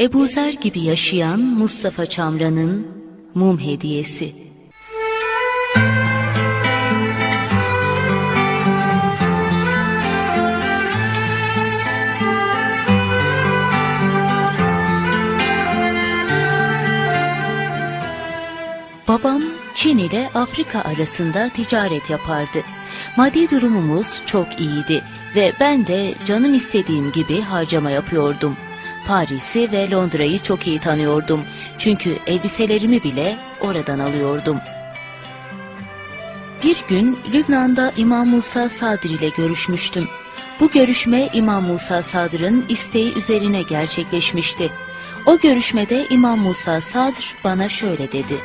Ebu Zer gibi yaşayan Mustafa Çamran'ın mum hediyesi. Babam Çin ile Afrika arasında ticaret yapardı. Maddi durumumuz çok iyiydi ve ben de canım istediğim gibi harcama yapıyordum. Paris'i ve Londra'yı çok iyi tanıyordum. Çünkü elbiselerimi bile oradan alıyordum. Bir gün Lübnan'da İmam Musa Sadr ile görüşmüştüm. Bu görüşme İmam Musa Sadr'ın isteği üzerine gerçekleşmişti. O görüşmede İmam Musa Sadr bana şöyle dedi.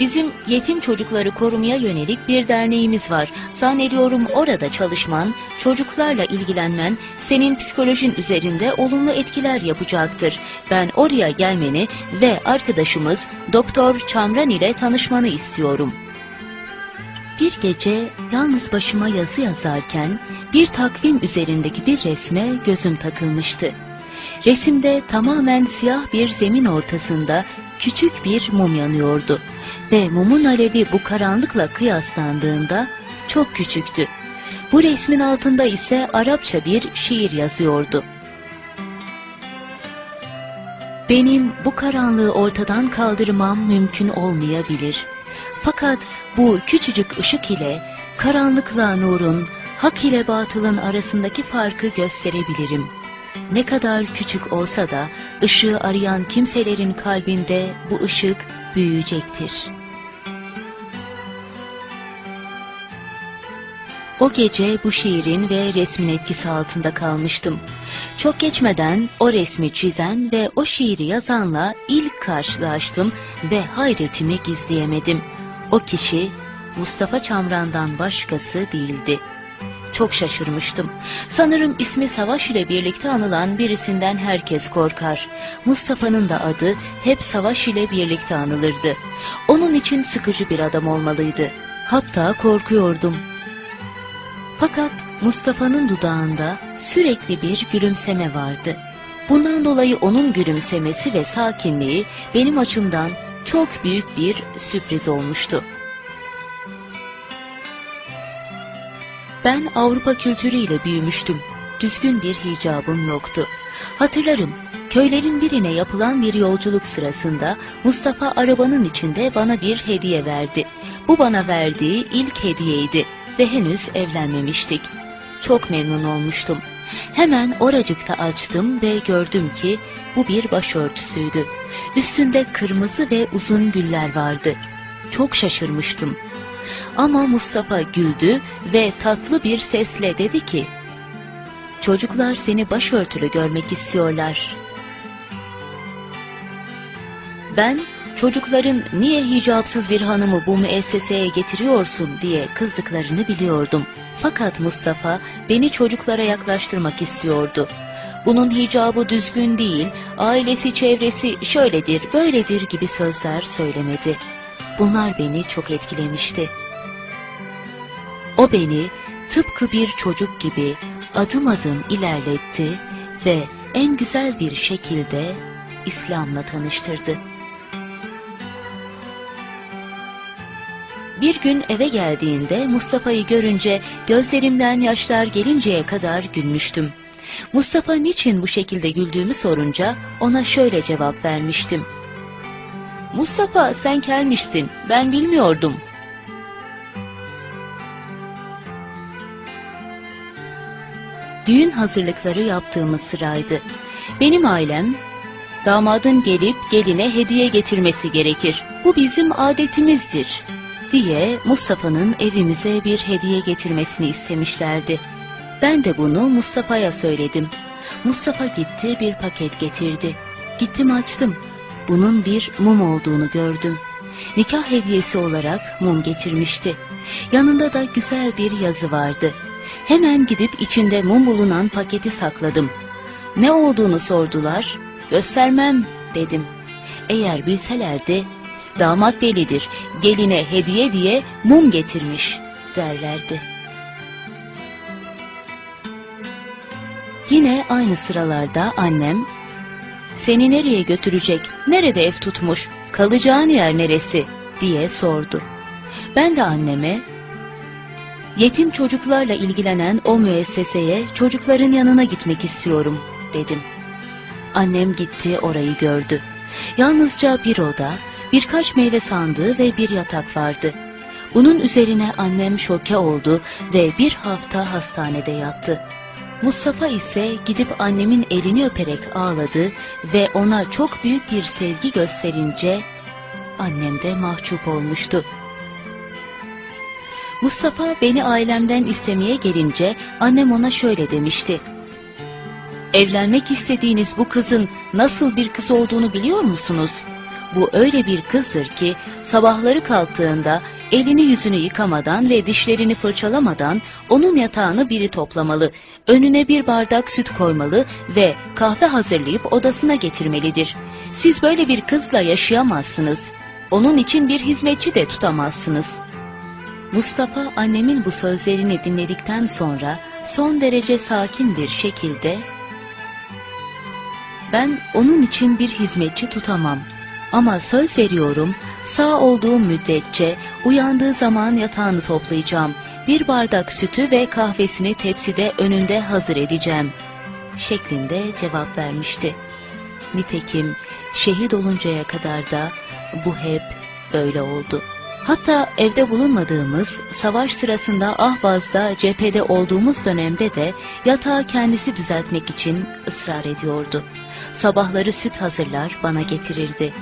Bizim yetim çocukları korumaya yönelik bir derneğimiz var. Zannediyorum orada çalışman, çocuklarla ilgilenmen senin psikolojin üzerinde olumlu etkiler yapacaktır. Ben oraya gelmeni ve arkadaşımız Doktor Çamran ile tanışmanı istiyorum. Bir gece yalnız başıma yazı yazarken bir takvim üzerindeki bir resme gözüm takılmıştı. Resimde tamamen siyah bir zemin ortasında küçük bir mum yanıyordu ve mumun alevi bu karanlıkla kıyaslandığında çok küçüktü. Bu resmin altında ise Arapça bir şiir yazıyordu. Benim bu karanlığı ortadan kaldırmam mümkün olmayabilir. Fakat bu küçücük ışık ile karanlıkla nurun, hak ile batılın arasındaki farkı gösterebilirim. Ne kadar küçük olsa da ışığı arayan kimselerin kalbinde bu ışık büyüyecektir. O gece bu şiirin ve resmin etkisi altında kalmıştım. Çok geçmeden o resmi çizen ve o şiiri yazanla ilk karşılaştım ve hayretimi gizleyemedim. O kişi Mustafa Çamran'dan başkası değildi. Çok şaşırmıştım. Sanırım ismi Savaş ile birlikte anılan birisinden herkes korkar. Mustafa'nın da adı hep Savaş ile birlikte anılırdı. Onun için sıkıcı bir adam olmalıydı. Hatta korkuyordum. Fakat Mustafa'nın dudağında sürekli bir gülümseme vardı. Bundan dolayı onun gülümsemesi ve sakinliği benim açımdan çok büyük bir sürpriz olmuştu. Ben Avrupa kültürüyle büyümüştüm. Düzgün bir hicabım yoktu. Hatırlarım, köylerin birine yapılan bir yolculuk sırasında Mustafa arabanın içinde bana bir hediye verdi. Bu bana verdiği ilk hediyeydi ve henüz evlenmemiştik. Çok memnun olmuştum. Hemen oracıkta açtım ve gördüm ki bu bir başörtüsüydü. Üstünde kırmızı ve uzun güller vardı. Çok şaşırmıştım. Ama Mustafa güldü ve tatlı bir sesle dedi ki, Çocuklar seni başörtülü görmek istiyorlar. Ben çocukların niye hicapsız bir hanımı bu müesseseye getiriyorsun diye kızdıklarını biliyordum. Fakat Mustafa beni çocuklara yaklaştırmak istiyordu. Bunun hicabı düzgün değil, ailesi çevresi şöyledir, böyledir gibi sözler söylemedi. Bunlar beni çok etkilemişti. O beni tıpkı bir çocuk gibi adım adım ilerletti ve en güzel bir şekilde İslam'la tanıştırdı. Bir gün eve geldiğinde Mustafa'yı görünce gözlerimden yaşlar gelinceye kadar gülmüştüm. Mustafa niçin bu şekilde güldüğümü sorunca ona şöyle cevap vermiştim. Mustafa sen gelmişsin, ben bilmiyordum. Düğün hazırlıkları yaptığımız sıraydı. Benim ailem, damadın gelip geline hediye getirmesi gerekir. Bu bizim adetimizdir diye Mustafa'nın evimize bir hediye getirmesini istemişlerdi. Ben de bunu Mustafa'ya söyledim. Mustafa gitti bir paket getirdi. Gittim açtım. Bunun bir mum olduğunu gördüm. Nikah hediyesi olarak mum getirmişti. Yanında da güzel bir yazı vardı. Hemen gidip içinde mum bulunan paketi sakladım. Ne olduğunu sordular. Göstermem dedim. Eğer bilselerdi damat delidir, geline hediye diye mum getirmiş derlerdi. Yine aynı sıralarda annem Seni nereye götürecek? Nerede ev tutmuş? Kalacağın yer neresi? diye sordu. Ben de anneme yetim çocuklarla ilgilenen o müesseseye çocukların yanına gitmek istiyorum dedim. Annem gitti orayı gördü. Yalnızca bir oda, birkaç meyve sandığı ve bir yatak vardı. Bunun üzerine annem şoke oldu ve bir hafta hastanede yattı. Mustafa ise gidip annemin elini öperek ağladı ve ona çok büyük bir sevgi gösterince annem de mahcup olmuştu. Mustafa beni ailemden istemeye gelince annem ona şöyle demişti. Evlenmek istediğiniz bu kızın nasıl bir kız olduğunu biliyor musunuz? Bu öyle bir kızdır ki sabahları kalktığında elini yüzünü yıkamadan ve dişlerini fırçalamadan onun yatağını biri toplamalı, önüne bir bardak süt koymalı ve kahve hazırlayıp odasına getirmelidir. Siz böyle bir kızla yaşayamazsınız. Onun için bir hizmetçi de tutamazsınız. Mustafa annemin bu sözlerini dinledikten sonra son derece sakin bir şekilde ben onun için bir hizmetçi tutamam. Ama söz veriyorum, sağ olduğum müddetçe uyandığı zaman yatağını toplayacağım. Bir bardak sütü ve kahvesini tepside önünde hazır edeceğim. Şeklinde cevap vermişti. Nitekim şehit oluncaya kadar da bu hep böyle oldu. Hatta evde bulunmadığımız, savaş sırasında Ahvaz'da cephede olduğumuz dönemde de yatağı kendisi düzeltmek için ısrar ediyordu. Sabahları süt hazırlar bana getirirdi.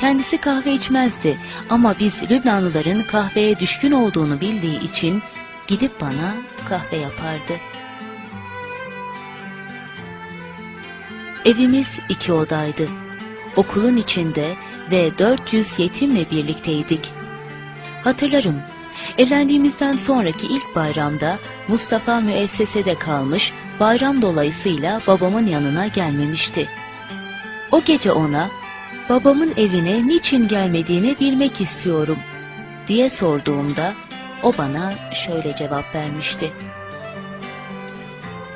Kendisi kahve içmezdi ama biz Lübnanlıların kahveye düşkün olduğunu bildiği için gidip bana kahve yapardı. Evimiz iki odaydı. Okulun içinde ve 400 yetimle birlikteydik. Hatırlarım, evlendiğimizden sonraki ilk bayramda Mustafa müessesede kalmış, bayram dolayısıyla babamın yanına gelmemişti. O gece ona, babamın evine niçin gelmediğini bilmek istiyorum diye sorduğumda, o bana şöyle cevap vermişti.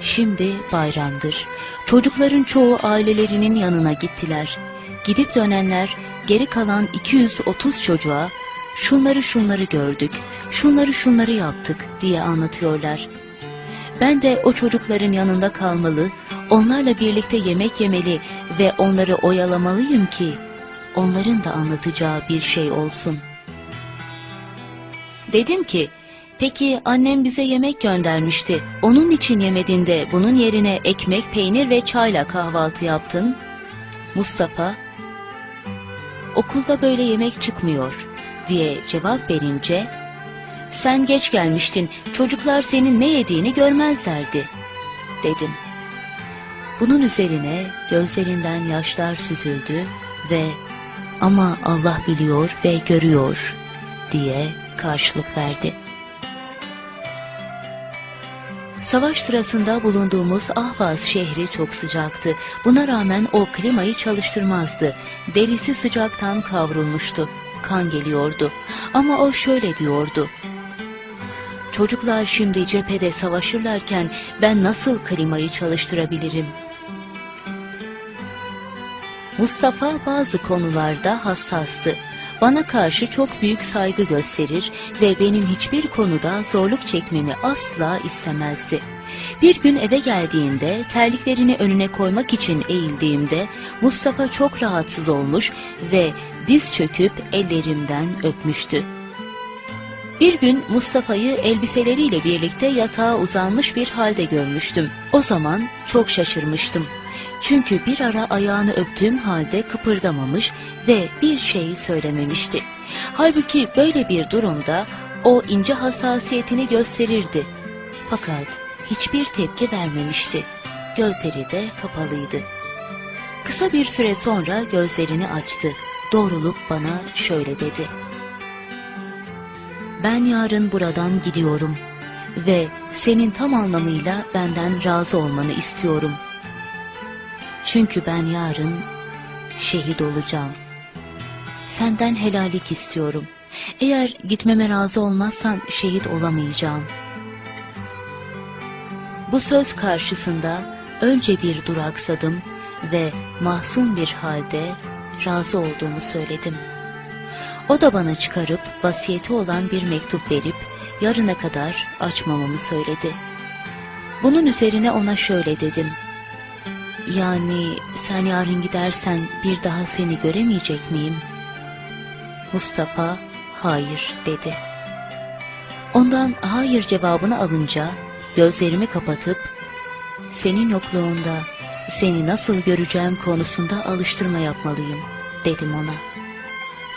Şimdi bayramdır. Çocukların çoğu ailelerinin yanına gittiler. Gidip dönenler geri kalan 230 çocuğa şunları şunları gördük, şunları şunları yaptık diye anlatıyorlar. Ben de o çocukların yanında kalmalı, onlarla birlikte yemek yemeli ve onları oyalamalıyım ki onların da anlatacağı bir şey olsun. Dedim ki, peki annem bize yemek göndermişti. Onun için yemedin de bunun yerine ekmek, peynir ve çayla kahvaltı yaptın. Mustafa, okulda böyle yemek çıkmıyor diye cevap verince, sen geç gelmiştin, çocuklar senin ne yediğini görmezlerdi, dedim. Bunun üzerine gözlerinden yaşlar süzüldü ve ama Allah biliyor ve görüyor diye karşılık verdi. Savaş sırasında bulunduğumuz Ahvaz şehri çok sıcaktı. Buna rağmen o klimayı çalıştırmazdı. Derisi sıcaktan kavrulmuştu. Kan geliyordu. Ama o şöyle diyordu. Çocuklar şimdi cephede savaşırlarken ben nasıl klimayı çalıştırabilirim? Mustafa bazı konularda hassastı. Bana karşı çok büyük saygı gösterir ve benim hiçbir konuda zorluk çekmemi asla istemezdi. Bir gün eve geldiğinde terliklerini önüne koymak için eğildiğimde Mustafa çok rahatsız olmuş ve diz çöküp ellerimden öpmüştü. Bir gün Mustafa'yı elbiseleriyle birlikte yatağa uzanmış bir halde görmüştüm. O zaman çok şaşırmıştım. Çünkü bir ara ayağını öptüğüm halde kıpırdamamış ve bir şey söylememişti. Halbuki böyle bir durumda o ince hassasiyetini gösterirdi. Fakat hiçbir tepki vermemişti. Gözleri de kapalıydı. Kısa bir süre sonra gözlerini açtı. Doğrulup bana şöyle dedi. Ben yarın buradan gidiyorum ve senin tam anlamıyla benden razı olmanı istiyorum. Çünkü ben yarın şehit olacağım. Senden helallik istiyorum. Eğer gitmeme razı olmazsan şehit olamayacağım. Bu söz karşısında önce bir duraksadım ve mahzun bir halde razı olduğumu söyledim. O da bana çıkarıp vasiyeti olan bir mektup verip yarına kadar açmamamı söyledi. Bunun üzerine ona şöyle dedim. Yani sen yarın gidersen bir daha seni göremeyecek miyim? Mustafa hayır dedi. Ondan hayır cevabını alınca gözlerimi kapatıp senin yokluğunda seni nasıl göreceğim konusunda alıştırma yapmalıyım dedim ona.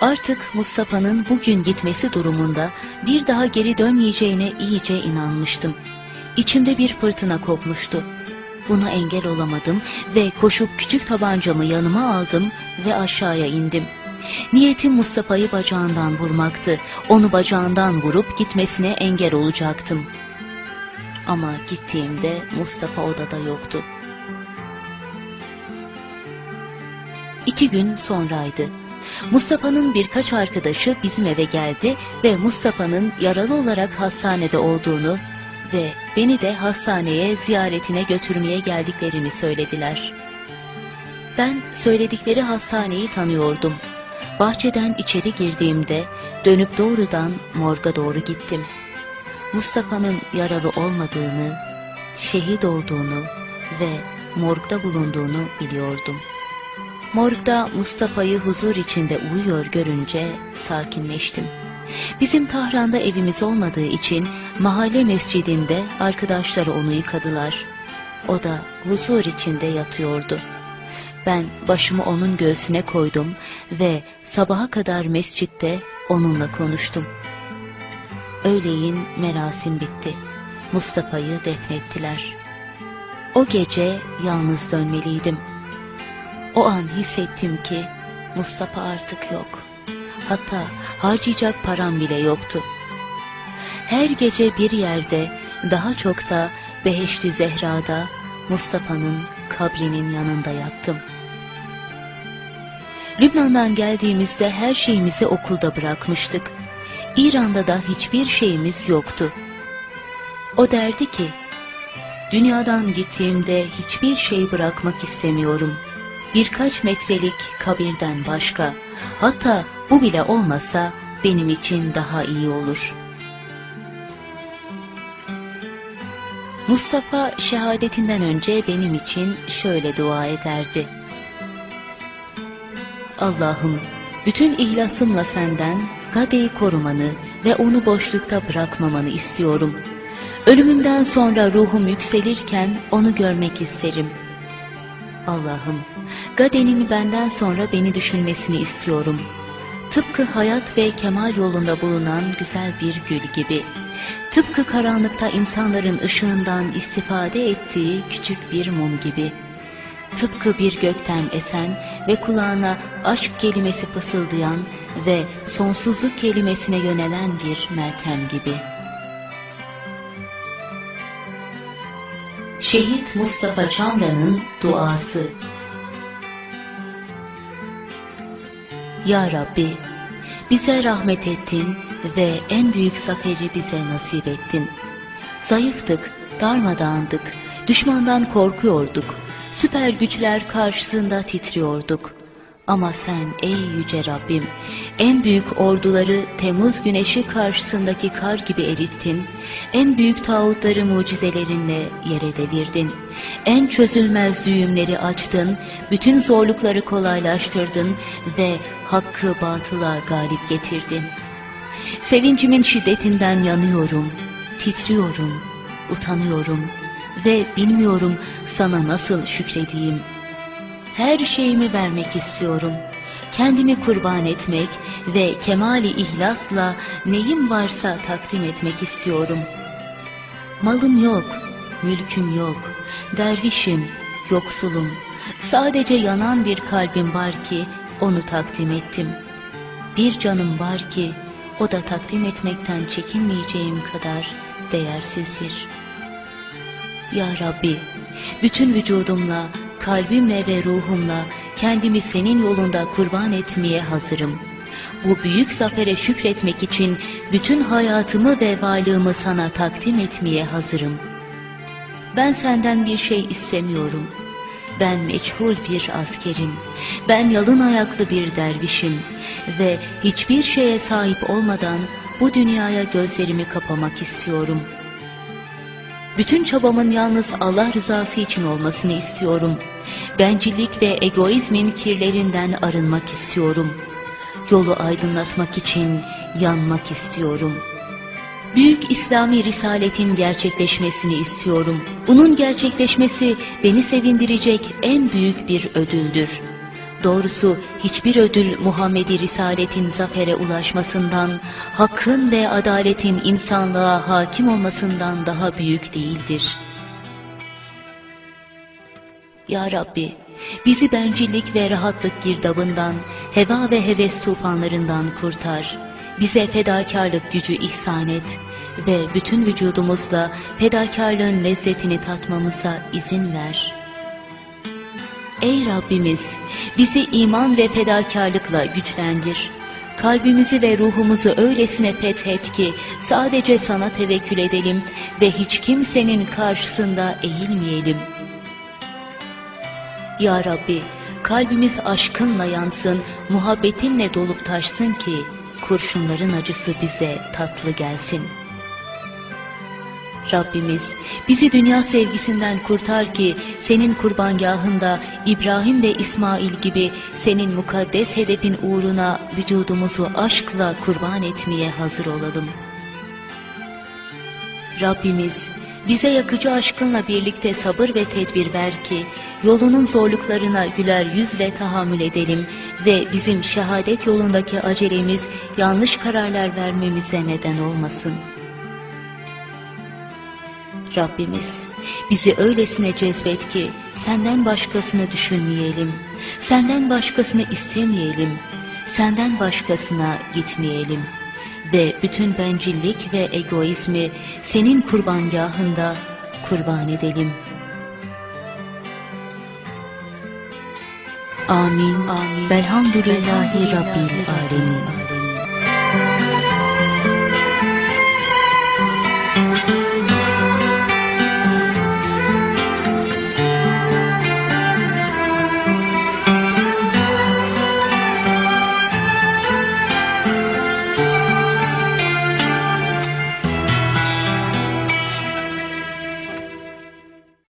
Artık Mustafa'nın bugün gitmesi durumunda bir daha geri dönmeyeceğine iyice inanmıştım. İçimde bir fırtına kopmuştu. Buna engel olamadım ve koşup küçük tabancamı yanıma aldım ve aşağıya indim. Niyetim Mustafa'yı bacağından vurmaktı. Onu bacağından vurup gitmesine engel olacaktım. Ama gittiğimde Mustafa odada yoktu. İki gün sonraydı. Mustafa'nın birkaç arkadaşı bizim eve geldi ve Mustafa'nın yaralı olarak hastanede olduğunu ve beni de hastaneye ziyaretine götürmeye geldiklerini söylediler. Ben söyledikleri hastaneyi tanıyordum. Bahçeden içeri girdiğimde dönüp doğrudan morga doğru gittim. Mustafa'nın yaralı olmadığını, şehit olduğunu ve morgda bulunduğunu biliyordum. Morgda Mustafa'yı huzur içinde uyuyor görünce sakinleştim. Bizim Tahran'da evimiz olmadığı için mahalle mescidinde arkadaşları onu yıkadılar. O da huzur içinde yatıyordu. Ben başımı onun göğsüne koydum ve sabaha kadar mescitte onunla konuştum. Öğleyin merasim bitti. Mustafa'yı defnettiler. O gece yalnız dönmeliydim. O an hissettim ki Mustafa artık yok. Hatta harcayacak param bile yoktu. Her gece bir yerde, daha çok da Beheşti Zehra'da Mustafa'nın kabrinin yanında yattım. Lübnan'dan geldiğimizde her şeyimizi okulda bırakmıştık. İran'da da hiçbir şeyimiz yoktu. O derdi ki, dünyadan gittiğimde hiçbir şey bırakmak istemiyorum. Birkaç metrelik kabirden başka, hatta bu bile olmasa benim için daha iyi olur. Mustafa şehadetinden önce benim için şöyle dua ederdi. Allah'ım bütün ihlasımla senden Gade'yi korumanı ve onu boşlukta bırakmamanı istiyorum. Ölümümden sonra ruhum yükselirken onu görmek isterim. Allah'ım Gade'nin benden sonra beni düşünmesini istiyorum. Tıpkı hayat ve kemal yolunda bulunan güzel bir gül gibi. Tıpkı karanlıkta insanların ışığından istifade ettiği küçük bir mum gibi. Tıpkı bir gökten esen ve kulağına aşk kelimesi fısıldayan ve sonsuzluk kelimesine yönelen bir meltem gibi. Şehit Mustafa Çamra'nın duası Ya Rabbi, bize rahmet ettin ve en büyük zaferi bize nasip ettin. Zayıftık, darmadağındık, düşmandan korkuyorduk, süper güçler karşısında titriyorduk. Ama sen ey yüce Rabbim, en büyük orduları Temmuz güneşi karşısındaki kar gibi erittin, en büyük tağutları mucizelerinle yere devirdin, en çözülmez düğümleri açtın, bütün zorlukları kolaylaştırdın ve hakkı batıla galip getirdin. Sevincimin şiddetinden yanıyorum, titriyorum, utanıyorum ve bilmiyorum sana nasıl şükredeyim. Her şeyimi vermek istiyorum. Kendimi kurban etmek ve kemali ihlasla neyim varsa takdim etmek istiyorum. Malım yok, mülküm yok, dervişim, yoksulum. Sadece yanan bir kalbim var ki onu takdim ettim. Bir canım var ki o da takdim etmekten çekinmeyeceğim kadar değersizdir. Ya Rabbi, bütün vücudumla, kalbimle ve ruhumla kendimi senin yolunda kurban etmeye hazırım. Bu büyük zafere şükretmek için bütün hayatımı ve varlığımı sana takdim etmeye hazırım. Ben senden bir şey istemiyorum. Ben meçhul bir askerim. Ben yalın ayaklı bir dervişim. Ve hiçbir şeye sahip olmadan bu dünyaya gözlerimi kapamak istiyorum. Bütün çabamın yalnız Allah rızası için olmasını istiyorum. Bencillik ve egoizmin kirlerinden arınmak istiyorum. Yolu aydınlatmak için yanmak istiyorum. Büyük İslami risaletin gerçekleşmesini istiyorum. Bunun gerçekleşmesi beni sevindirecek en büyük bir ödüldür. Doğrusu hiçbir ödül Muhammedi Risaletin zafere ulaşmasından, hakkın ve adaletin insanlığa hakim olmasından daha büyük değildir. Ya Rabbi, bizi bencillik ve rahatlık girdabından, heva ve heves tufanlarından kurtar. Bize fedakarlık gücü ihsan et ve bütün vücudumuzla fedakarlığın lezzetini tatmamıza izin ver.'' Ey Rabbimiz, bizi iman ve fedakarlıkla güçlendir. Kalbimizi ve ruhumuzu öylesine fethet ki sadece sana tevekkül edelim ve hiç kimsenin karşısında eğilmeyelim. Ya Rabbi, kalbimiz aşkınla yansın, muhabbetinle dolup taşsın ki kurşunların acısı bize tatlı gelsin.'' Rabbimiz bizi dünya sevgisinden kurtar ki senin kurbangahında İbrahim ve İsmail gibi senin mukaddes hedefin uğruna vücudumuzu aşkla kurban etmeye hazır olalım. Rabbimiz bize yakıcı aşkınla birlikte sabır ve tedbir ver ki yolunun zorluklarına güler yüzle tahammül edelim ve bizim şehadet yolundaki acelemiz yanlış kararlar vermemize neden olmasın.'' Rabbimiz bizi öylesine cezbet ki senden başkasını düşünmeyelim, senden başkasını istemeyelim, senden başkasına gitmeyelim ve bütün bencillik ve egoizmi senin kurbangahında kurban edelim. Amin. Amin. Velhamdülillahi Rabbil Alemin.